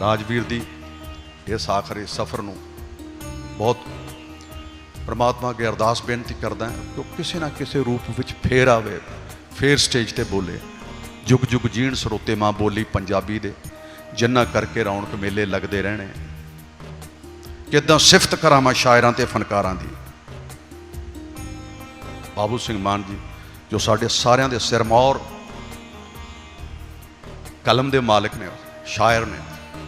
ਰਾਜਵੀਰ ਦੀ ਇਸ ਆਖਰੀ ਸਫ਼ਰ ਨੂੰ ਬਹੁਤ ਪਰਮਾਤਮਾ ਅੱਗੇ ਅਰਦਾਸ ਬੇਨਤੀ ਕਰਦਾ ਕਿ ਉਹ ਕਿਸੇ ਨਾ ਕਿਸੇ ਰੂਪ ਵਿੱਚ ਫੇਰ ਆਵੇ, ਫੇਰ ਸਟੇਜ ਤੇ ਬੋਲੇ। ਜੁਗ ਜੁਗ ਜੀਣ ਸਰੋਤੇ ਮਾਂ ਬੋਲੀ ਪੰਜਾਬੀ ਦੇ, ਜਿੰਨਾ ਕਰਕੇ ਰੌਣਕ ਮੇਲੇ ਲੱਗਦੇ ਰਹਿਣੇ। ਕਿਦਾਂ ਸਿਫਤ ਕਰਾਂ ਮੈਂ ਸ਼ਾਇਰਾਂ ਤੇ ਫਨਕਾਰਾਂ ਦੀ। ਬਾਬੂ ਸਿੰਘ ਮਾਨ ਜੀ, ਜੋ ਸਾਡੇ ਸਾਰਿਆਂ ਦੇ ਸਿਰਮੌਰ ਕਲਮ ਦੇ ਮਾਲਕ ਨੇ, ਸ਼ਾਇਰ ਨੇ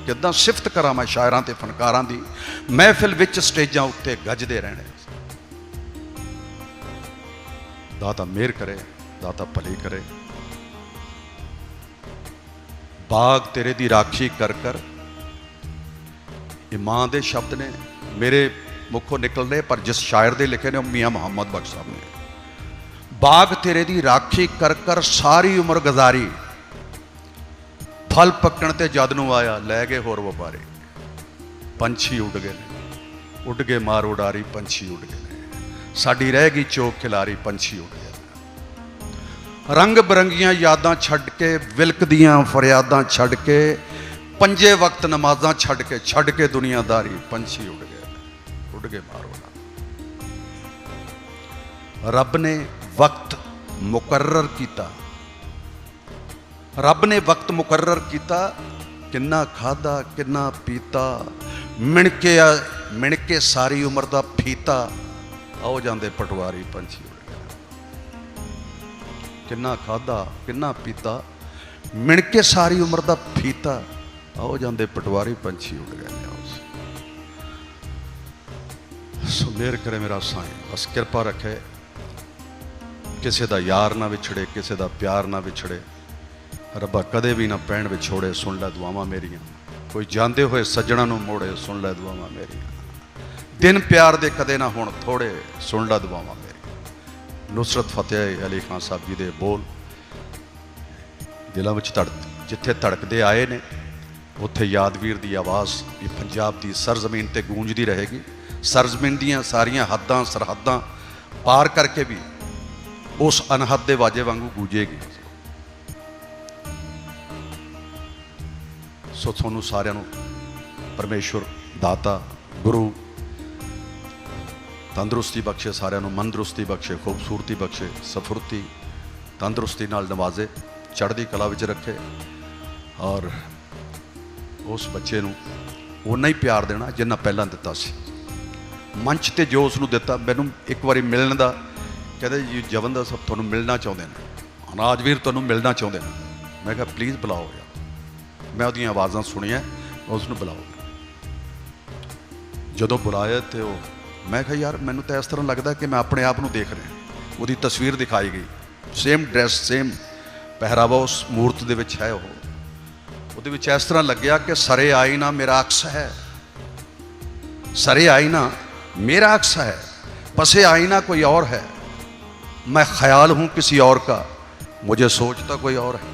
ਕਿਦਾਂ ਸਿਫਤ ਕਰਾਂ ਮੈਂ ਸ਼ਾਇਰਾਂ ਤੇ ਫਨਕਾਰਾਂ ਦੀ, ਮਹਿਫਿਲ ਵਿੱਚ ਸਟੇਜਾਂ ਉੱਤੇ ਗੱਜਦੇ ਰਹਿਣੇ। ਦਾਤਾ ਮਿਹਰ ਕਰੇ ਦਾਤਾ ਭਲੀ ਕਰੇ। ਬਾਗ ਤੇਰੇ ਦੀ ਰਾਖੀ ਕਰ ਕਰ। ਇਹ ਦੇ ਸ਼ਬਦ ਨੇ ਮੇਰੇ ਮੁੱਖੋਂ ਨਿਕਲਦੇ ਪਰ ਜਿਸ ਸ਼ਾਇਰ ਦੇ ਲਿਖੇ ਨੇ ਉਹ ਮੀਆਂ ਮੁਹੰਮਦ ਬਖਸ਼ ਸਾਹਿਬ ਨੇ। ਬਾਗ ਤੇਰੇ ਦੀ ਰਾਖੀ ਕਰ ਕਰ ਸਾਰੀ ਉਮਰ ਗੁਜ਼ਾਰੀ। ਫਲ ਪੱਕਣ ਤੇ ਜਦ ਨੂੰ ਆਇਆ, ਲੈ ਗਏ ਹੋਰ ਵਪਾਰੇ। ਪੰਛੀ ਉੱਡ ਗਏ। ਨੇ ਉੱਡ ਗਏ ਮਾਰ ਉਡਾਰੀ, ਪੰਛੀ ਉੱਡ ਗਏ। ਨੇ ਸਾਡੀ ਰਹਿ ਗਈ ਚੋਕ ਖਿਲਾਰੀ, ਪੰਛੀ ਉੱਡ ਗਿਆ ਰੰਗ ਬਰੰਗੀਆਂ ਯਾਦਾਂ ਛੱਡ ਕੇ ਵਿਲਕਦੀਆਂ ਫਰਿਆਦਾਂ ਛੱਡ ਕੇ, ਪੰਜੇ ਵਕਤ ਨਮਾਜ਼ਾਂ ਛੱਡ ਕੇ ਛੱਡ ਕੇ ਦੁਨੀਆਦਾਰੀ, ਪੰਛੀ ਉੱਡ ਗਏ। ਉੱਡ ਗਏ ਮਾਰ ਉਡਾਰੀ। ਰੱਬ ਨੇ ਵਕਤ ਮੁਕਰਰ ਕੀਤਾ। ਰੱਬ ਨੇ ਵਕਤ ਮੁਕਰਰ ਕੀਤਾ, ਕਿੰਨਾ ਖਾਦਾ ਕਿੰਨਾ ਪੀਤਾ ਮਿਣ ਕੇ ਮਿਣ ਕੇ ਸਾਰੀ ਉਮਰ ਦਾ ਫੀਤਾ। ਆਓ ਜਾਂਦੇ ਪਟਵਾਰੀ ਪੰਛੀ ਉੜ ਗਏ ਕਿੰਨਾ ਖਾਦਾ ਕਿੰਨਾ ਪੀਤਾ ਮਿਣ ਕੇ ਸਾਰੀ ਉਮਰ ਦਾ ਫੀਤਾ। ਆਓ ਜਾਂਦੇ ਪਟਵਾਰੀ ਪੰਛੀ ਉੜ ਗਏ ਨੇ ਸੋ ਮੇਰ ਕਰੇ ਮੇਰਾ ਸਾਈਂ, ਬਸ ਕਿਰਪਾ ਰੱਖੇ। ਕਿਸੇ ਦਾ ਯਾਰ ਨਾ ਵਿਛੜੇ, ਕਿਸੇ ਦਾ ਪਿਆਰ ਨਾ ਵਿਛੜੇ। ਰੱਬਾ ਕਦੇ ਵੀ ਨਾ ਪੈਣ ਵਿਛੋੜੇ ਸੁਣ ਲੈ ਦੁਆਵਾਂ ਮੇਰੀਆਂ। ਕੋਈ ਜਾਂਦੇ ਹੋਏ ਸੱਜਣਾ ਨੂੰ ਮੋੜੇ, ਸੁਣ ਲੈ ਦੁਆਵਾਂ ਮੇਰੀਆਂ। ਦਿਨ ਪਿਆਰ ਦੇ ਕਦੇ ਨਾ ਹੁਣ ਥੋੜੇ, ਸੁਣ ਲੈ ਦੁਆਵਾਂ ਮੇਰੀਆਂ। ਨੁਸਰਤ ਫਤਿਹ ਅਲੀ ਖਾਨ ਸਾਹਿਬ ਜੀ ਦੇ ਬੋਲ। ਦਿਲਾਂ ਵਿੱਚ ਧੜਕ, ਜਿੱਥੇ ਧੜਕਦੇ ਆਏ ਨੇ, ਉੱਥੇ ਯਾਦਵੀਰ ਦੀ ਆਵਾਜ਼ ਇਹ ਪੰਜਾਬ ਦੀ ਸਰਜ਼ਮੀਨ ਤੇ ਗੂੰਜਦੀ ਰਹੇਗੀ। ਸਰਜ਼ਮੀਨ ਦੀਆਂ ਸਾਰੀਆਂ ਹੱਦਾਂ, ਸਰਹੱਦਾਂ ਪਾਰ ਕਰਕੇ ਵੀ ਉਸ ਅਨਹਦ ਦੇ ਵਾਜੇ ਵਾਂਗੂ ਗੂੰਜੇਗੀ। ਸੋ ਤੁਹਾਨੂੰ ਸਾਰਿਆਂ ਨੂੰ ਪਰਮੇਸ਼ਵਰ ਦਾਤਾ, ਗੁਰੂ, ਤੰਦਰੁਸਤੀ ਬਖਸ਼ੇ, ਸਾਰਿਆਂ ਨੂੰ ਮਨਦਰੁਸਤੀ ਬਖਸ਼ੇ, ਖੂਬਸੂਰਤੀ ਬਖਸ਼ੇ, ਸਫੁਰਤੀ, ਤੰਦਰੁਸਤੀ ਨਾਲ ਨਵਾਜ਼ੇ, ਚੜ੍ਹਦੀ ਕਲਾ ਵਿੱਚ ਰੱਖੇ ਔਰ ਉਸ ਬੱਚੇ ਨੂੰ ਉਨਾ ਹੀ ਪਿਆਰ ਦੇਣਾ ਜਿੰਨਾ ਪਹਿਲਾਂ ਦਿੱਤਾ ਸੀ। ਮੰਚ ਤੇ ਜੋ ਉਸ ਨੂੰ ਦਿੱਤਾ, ਮੈਨੂੰ ਇੱਕ ਵਾਰੀ ਮਿਲਣ ਦਾ ਕਹਿੰਦੇ ਜੀ, ਜਵਨ ਦਾ ਸਭ ਤੁਹਾਨੂੰ ਮਿਲਣਾ ਚਾਹੁੰਦੇ ਨੇ। ਅਨਾਜਵੀਰ ਤੁਹਾਨੂੰ ਮਿਲਣਾ ਚਾਹੁੰਦੇ ਨੇ। ਮੈਂ ਕਿਹਾ ਪਲੀਜ਼ ਬੁਲਾਓ ਯਾਰ। ਮੈਂ ਉਹਦੀਆਂ ਆਵਾਜ਼ਾਂ ਸੁਣੀਆਂ ਉਸ ਨੂੰ ਬੁਲਾਓ ਜਦੋਂ ਬੁਲਾਇਆ ਤੇ ਉਹ ਮੈਂ ਕਿਹਾ ਯਾਰ ਮੈਨੂੰ ਤਾਂ ਇਸ ਤਰ੍ਹਾਂ ਲੱਗਦਾ ਕਿ ਮੈਂ ਆਪਣੇ ਆਪ ਨੂੰ ਦੇਖ ਰਿਹਾ ਉਹਦੀ ਤਸਵੀਰ ਦਿਖਾਈ ਗਈ ਸੇਮ ਡਰੈਸ ਸੇਮ ਪਹਿਰਾਵਾ ਉਸ ਮੂਰਤ ਦੇ ਵਿੱਚ ਹੈ ਉਹ ਉਹਦੇ ਵਿੱਚ ਇਸ ਤਰ੍ਹਾਂ ਲੱਗਿਆ ਕਿ ਸਰੇ ਆਈਨਾ ਮੇਰਾ ਅਕਸ ਹੈ सरे आईना मेरा अक्स है पसे आईना कोई और है मैं ख्याल हूं किसी और का मुझे सोचता कोई और है